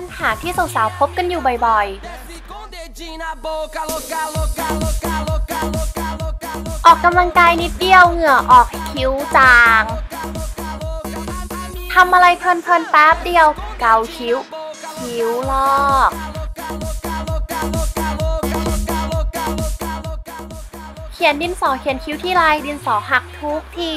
ปัญหาที่สาวๆพบกันอยู่บ่อยๆ ออกกำลังกายนิดเดียวเหงื่อออกคิ้วจางทำอะไรเพลินๆแป๊บเดียว เกาคิ้ว คิ้วลอกเขียนดินสอเขียนคิ้วที่ลายดินสอหักทุกที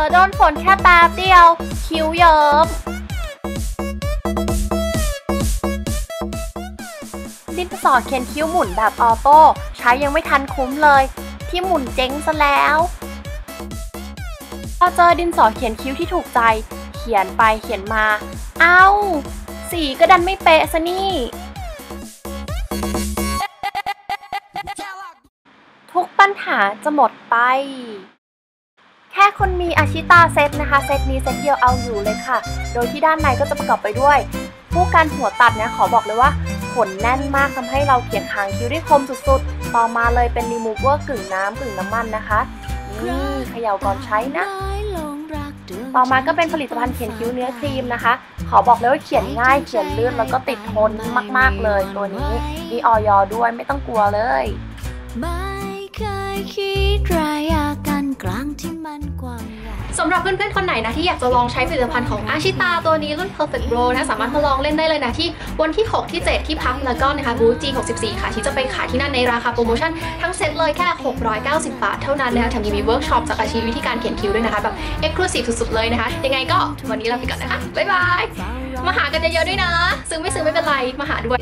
อโดนฝนแค่แป๊บเดียว คิ้วเยิ้มดินสอเขียนคิ้วหมุนแบบออโต้ใช้ยังไม่ทันคุ้มเลย ที่หมุนเจ๊งซะแล้วพอเจอดินสอเขียนคิ้วที่ถูกใจ เขียนไปเขียนมา เอ้า สีก็ดันไม่เป๊ะซะนี่ ทุกปัญหาจะหมดไป ค่คุณมีอาชิตาเซตนะคะเซตนี้เซตเดียวเอาอยู่เลยค่ะ โดยที่ด้านในก็จะประกอบไปด้วย ผู้กันหัวตัดเนี่ยขอบอกเลยว่าขนแน่นมากทำให้เราเขียนหางคิ้วได้คมสุดๆ ต่อมาเลยเป็นรีมูเวอร์กึ่งน้ำกึ่งน้ำมันนะคะนี่เขย่าก่อนใช้นะ ต่อมาก็เป็นผลิตภัณฑ์เขียนคิ้วเนื้อครีมนะคะ ขอบอกเลยว่าเขียนง่ายเขียนลื่นแล้วก็ติดทนมากๆเลย ตัวนี้มีออยด้วยไม่ต้องกลัวเลยไม่เคยคิดระยะกันกลางที่มัน สำหรับเพื่อนๆ คนไหนนะที่อยากจะลองใช้ผลิตภัณฑ์ของอาชิตาตัวนี้รุ่น Perfect Glow นะสามารถมาลองเล่นได้เลยนะที่วันที่ 6 ที่ 7 ที่พักแล้วก็นะคะบูธ G64 ค่ะ ที่จะไปขายที่นั่นในราคาโปรโมชั่นทั้งเซ็ตเลยแค่ 690 บาทเท่านั้นนะคะแถมยังมีเวิร์กช็อปจากอาชีวิธีการเขียนคิ้วด้วยนะคะแบบ Exclusive สุดๆเลยนะคะยังไงก็วันนี้เราไปก่อนนะคะบ๊ายบายมาหากันเยอะๆด้วยนะ ซื้อไม่ซื้อไม่เป็นไรมาหาด้วย